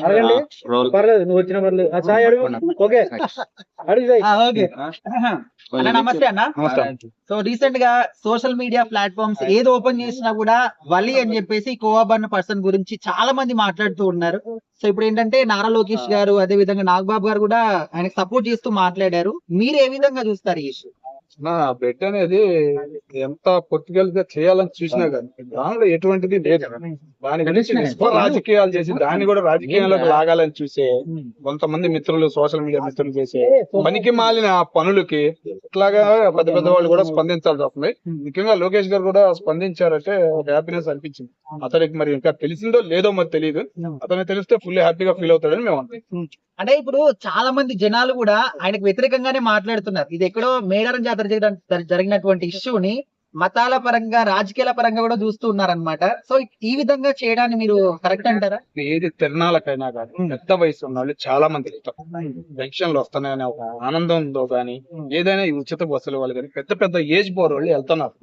అడగండి పర్లేదు నువ్వు వచ్చిన పర్లేదు. సాయి అడుగు. ఓకే. అడుగు సాయి ఆ, ఓకే. అన్న నమస్తే అన్న. సో రీసెంట్గా సోషల్ మీడియా ప్లాట్ఫామ్స్ ఏది ఓపెన్ చేసినా కూడా వలి అని చెప్పేసి కోవాబన్న పర్సన్ గురించి చాలా మంది మాట్లాడుతూ ఉన్నారు. సో ఇప్పుడు ఏంటంటే నారా లోకేష్ గారు అదే విధంగా నాగబాబు గారు కూడా ఆయనకు సపోర్ట్ చేస్తూ మాట్లాడారు. మీరు ఏ విధంగా చూస్తారు ఈ ఇష్యూ నా బెడ్ అనేది ఎంత పొలిటికల్గా చేయాలని చూసినా కానీ దానిలో ఎటువంటిది లేదు. దాని గురించి రాజకీయాలు చేసి దాన్ని కూడా రాజకీయాలకు లాగాలని చూసే కొంతమంది మిత్రులు సోషల్ మీడియా మిత్రులు చేసే పనికి మాలిన పనులకి ఇట్లాగా పెద్ద పెద్ద వాళ్ళు కూడా స్పందించాల్సి వస్తుంది ముఖ్యంగా లోకేష్ గారు కూడా స్పందించారంటే ఒక హ్యాపీనెస్ అనిపించింది. అతనికి మరి ఇంకా తెలిసిందో లేదో మరి తెలియదు అతనికి తెలిస్తే ఫుల్ హ్యాపీగా ఫీల్ అవుతాడని మేము. అంటే ఇప్పుడు చాలా మంది జనాలు కూడా ఆయనకు వ్యతిరేకంగానే మాట్లాడుతున్నారు. ఇది ఎక్కడో మేడారం జాతర జరగడం- జరిగినటువంటి ఇష్యూని మతాల పరంగా రాజకీయాల పరంగా కూడా చూస్తూ ఉన్నారనమాట సో ఈ విధంగా చేయడాన్ని మీరు కరెక్ట్ అంటారా? ఏది తిరణాలకైనా కానీ పెద్ద వయసు ఉన్న వాళ్ళు చాలా మంది పెన్షన్లు వస్తున్నాయని ఒక ఆనందంతో గానీ ఏదైనా ఉచిత బస్సుల వాళ్ళు కానీ పెద్ద పెద్ద ఏజ్ బోర్ వాళ్ళు వెళ్తున్నారు.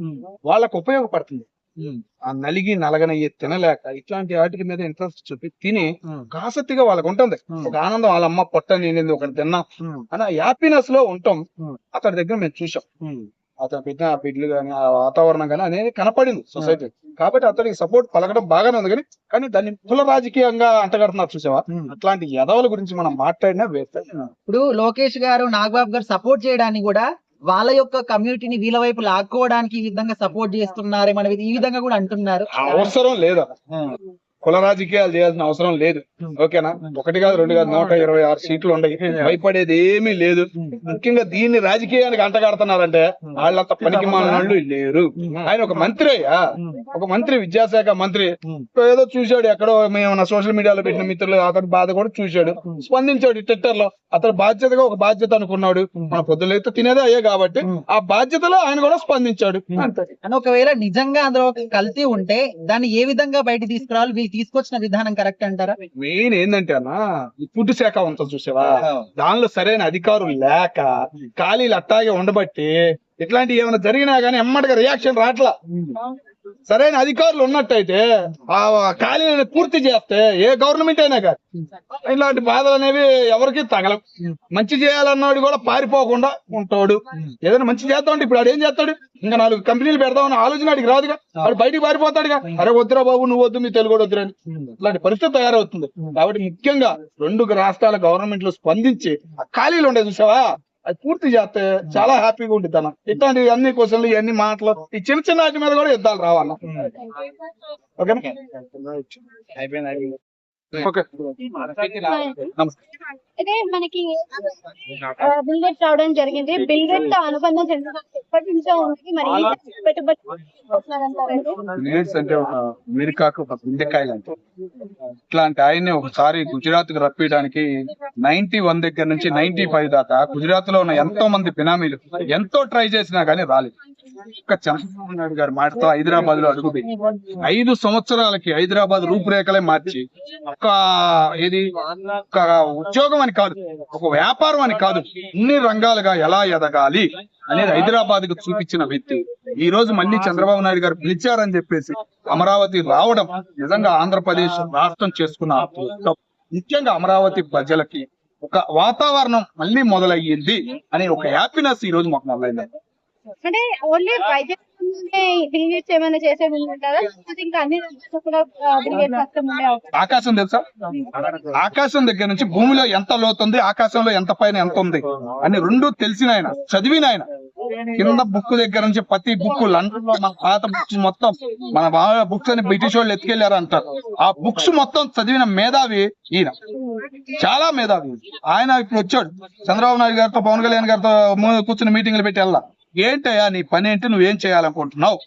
వాళ్ళకు ఉపయోగపడుతుంది. ఆ నలిగి నలగనయ్యి తినలేక ఇట్లాంటి వాటి మీద ఇంట్రెస్ట్ చూపి తిని ఆసక్తిగా వాళ్ళకు ఉంటుంది. ఒక ఆనందం వాళ్ళ అమ్మ పొట్ట నిండింది ఒకటి తిన్నాం అని హ్యాపీనెస్లో ఉంటాం. అతడి దగ్గర మేము చూసాం అతను పెట్టిన బిడ్లు కానీ ఆ వాతావరణం కానీ అనేది కనపడింది సొసైటీ కాబట్టి అతనికి సపోర్ట్ పలకడం బాగానే ఉంది. కానీ కానీ దాన్ని కుల రాజకీయంగా అంటగడుతున్నారు చూసావా? అట్లాంటి యదవుల గురించి మనం మాట్లాడినా వేస్తే ఇప్పుడు లోకేష్ గారు నాగబాబు గారు సపోర్ట్ చేయడానికి కూడా వాళ్ళ యొక్క కమ్యూనిటీని వీళ్ళ వైపు లాక్కోవడానికి ఈ విధంగా సపోర్ట్ చేస్తున్నారేమో అనేది ఈ విధంగా కూడా అంటున్నారు. అవసరం లేదు? కుల రాజకీయాలు చేయాల్సిన అవసరం లేదు. ఓకేనా? ఒకటి కాదు రెండు కాదు నూట ఇరవై ఆరు సీట్లు ఉన్నాయి. భయపడేది ఏమీ లేదు. ముఖ్యంగా దీన్ని రాజకీయానికి అంటగడుతున్నారంటే వాళ్ళంత పనికి వాళ్ళు లేరు. ఆయన ఒక మంత్రి అయ్యా. ఒక మంత్రి విద్యాశాఖ మంత్రి. ఏదో చూశాడు ఎక్కడో మేము సోషల్ మీడియాలో పెట్టిన మిత్రులు అతని బాధ కూడా చూశాడు. స్పందించాడు ట్విట్టర్లో అతను బాధ్యతగా ఒక బాధ్యత అనుకున్నాడు. మన పొద్దులైతే తినేదే అయ్యే కాబట్టి ఆ బాధ్యతలో ఆయన కూడా స్పందించాడు. ఒకవేళ నిజంగా అందులో కల్తీ ఉంటే దాన్ని ఏ విధంగా బయట తీసుకురావాలి? తీసుకొచ్చిన విధానం కరెక్ట్ అంటారా? మెయిన్ ఏంటంటే అన్న ఈ ఫుడ్ శాఖ ఉంటుంది చూసావా? దానిలో సరైన అధికారులు లేక ఖాళీలు అట్టాగే ఉండబట్టి ఇట్లాంటివి ఏమైనా జరిగినా గానీ ఎమ్మటిగా రియాక్షన్ రావట్లా. సరైన అధికారులు ఉన్నట్టయితే ఆ ఖాళీలను పూర్తి చేస్తే ఏ గవర్నమెంట్ అయినా కానీ ఇలాంటి బాధలు అనేవి ఎవరికి తగలం. మంచి చేయాలన్నాడు కూడా పారిపోకుండా ఉంటాడు. ఏదైనా మంచి చేద్దామంటే ఇప్పుడు ఆడు ఏం చేస్తాడు? ఇంకా నాలుగు కంపెనీలు పెడదామని ఆలోచన ఆడికి రాదుగా. వాడు బయటికి పారిపోతాడుగా. అరే వద్దురా బాబు నువ్వు వద్దు మీ తెలుగు వద్దురా ఇలాంటి పరిస్థితి తయారవుతుంది. కాబట్టి ముఖ్యంగా రెండు రాష్ట్రాల గవర్నమెంట్లు స్పందించి ఆ ఖాళీలు ఉండే చూసావా? అది పూర్తి చేస్తే చాలా హ్యాపీగా ఉంటుంది అన్న. ఇట్లాంటి అన్ని క్వశ్చన్లు ఇవన్నీ మాటలు ఈ చిన్న చిన్న వాటి మీద కూడా యుద్ధాలు రావన్న. ఓకేనా ఓకే నమస్తే అయితే మనకి బిల్ రేట్ రావడం జరిగింది. బిల్ రేట్తో అనుబంధం ఎప్పటి నుంచో ఉంది. మరి పెట్టుబడి ఒక గుండెకాయలు అంటే. ఇట్లాంటి ఆయన్ని ఒకసారి గుజరాత్కు రప్పించడానికి నైన్టీ వన్ దగ్గర నుంచి నైన్టీ ఫైవ్ దాకా గుజరాత్లో ఉన్న ఎంతో మంది బినామీలు ఎంతో ట్రై చేసినా గానీ రాలేదు. ఒక్క చంద్రబాబు నాయుడు గారి మాటతో హైదరాబాద్లో అడుగు ఐదు సంవత్సరాలకి హైదరాబాద్ రూపురేఖలే మార్చి ఒక ఏది ఒక ఉద్యోగం అని కాదు ఒక వ్యాపారం అని కాదు అన్ని రంగాలుగా ఎలా ఎదగాలి అనేది హైదరాబాద్కు చూపించిన వ్యక్తి. ఈ రోజు మళ్ళీ చంద్రబాబు నాయుడు గారు పిలిచారని చెప్పేసి అమరావతి రావడం నిజంగా ఆంధ్రప్రదేశ్ రాష్ట్రం చేసుకున్న ముఖ్యంగా అమరావతి ప్రజలకి ఒక వాతావరణం మళ్ళీ మొదలయ్యింది అనే ఒక హ్యాపీనెస్ ఈ రోజు మాకు మొదలైంది. అంటే ఓన్లీ రేట్స్ ఏమైనా చేసే ఉంటారా ఇంకా అన్ని కూడా ఆకాశం తెలుసా? ఆకాశం దగ్గర నుంచి భూమిలో ఎంత లోతుంది ఆకాశంలో ఎంత పైన ఎంత ఉంది అని రెండు తెలిసిన ఆయన చదివిన ఆయన. కింద బుక్ దగ్గర నుంచి ప్రతి బుక్ లండన్ మన పాత బుక్స్ మొత్తం మన బాగా బుక్స్ అని బ్రిటిష్ వాళ్ళు ఎత్తుకెళ్ళారు అంటారు ఆ బుక్స్ మొత్తం చదివిన మేధావి ఈయన. చాలా మేధావి. ఆయన ఇప్పుడు వచ్చాడు. చంద్రబాబు నాయుడు గారితో పవన్ కళ్యాణ్ గారితో కూర్చుని మీటింగ్లు పెట్టి వెళ్ళా ఏంటయ్యా నీ పని ఏంటి? నువ్వేం చేయాలనుకుంటున్నావు?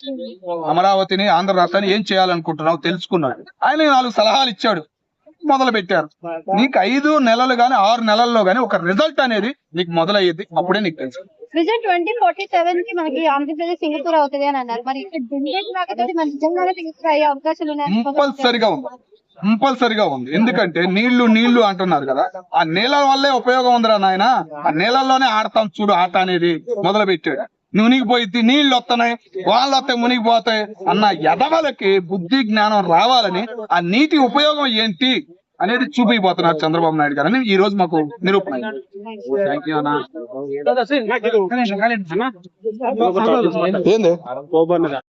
అమరావతిని ఆంధ్ర రాష్ట్రాన్ని ఏం చేయాలనుకుంటున్నావు? తెలుసుకున్నాడు. ఆయన నాలుగు సలహాలు ఇచ్చాడు. మొదలు పెట్టారు నీకు ఐదు నెలలు గాని ఆరు నెలల్లో గాని ఒక రిజల్ట్ అనేది నీకు మొదలయ్యేది. అప్పుడే నీకు తెలుసు. విజన్ ట్వంటీ ఫార్టీ సెవెన్కి మనకి ఆంధ్రప్రదేశ్ సింగపూర్ అవుతుంది అని అన్నారు. మరి ఇక్కడ బిల్ రేట్ రాకపోతే మన నిజంగానే సింగపూర్ అయ్యే అవకాశాలు ఉన్నాయి? కంపల్సరిగా ఉంది. కంపల్సరిగా ఉంది. ఎందుకంటే నీళ్ళు నీళ్ళు అంటున్నారు కదా. ఆ నీళ్ళ వల్లే ఉపయోగం ఉందిరా నాయన. ఆ నీళ్ళల్లోనే ఆడతాం చూడు ఆట అనేది మొదలు పెట్టాడు మునిగిపోయి నీళ్ళు వస్తున్నాయి వాళ్ళు వస్తే మునిగిపోతాయి అన్న ఎదవలకి బుద్ధి జ్ఞానం రావాలని ఆ నీటి ఉపయోగం ఏంటి అనేది చూపిపోతున్నారు చంద్రబాబు నాయుడు గారు అని ఈ రోజు మాకు నిరూపణ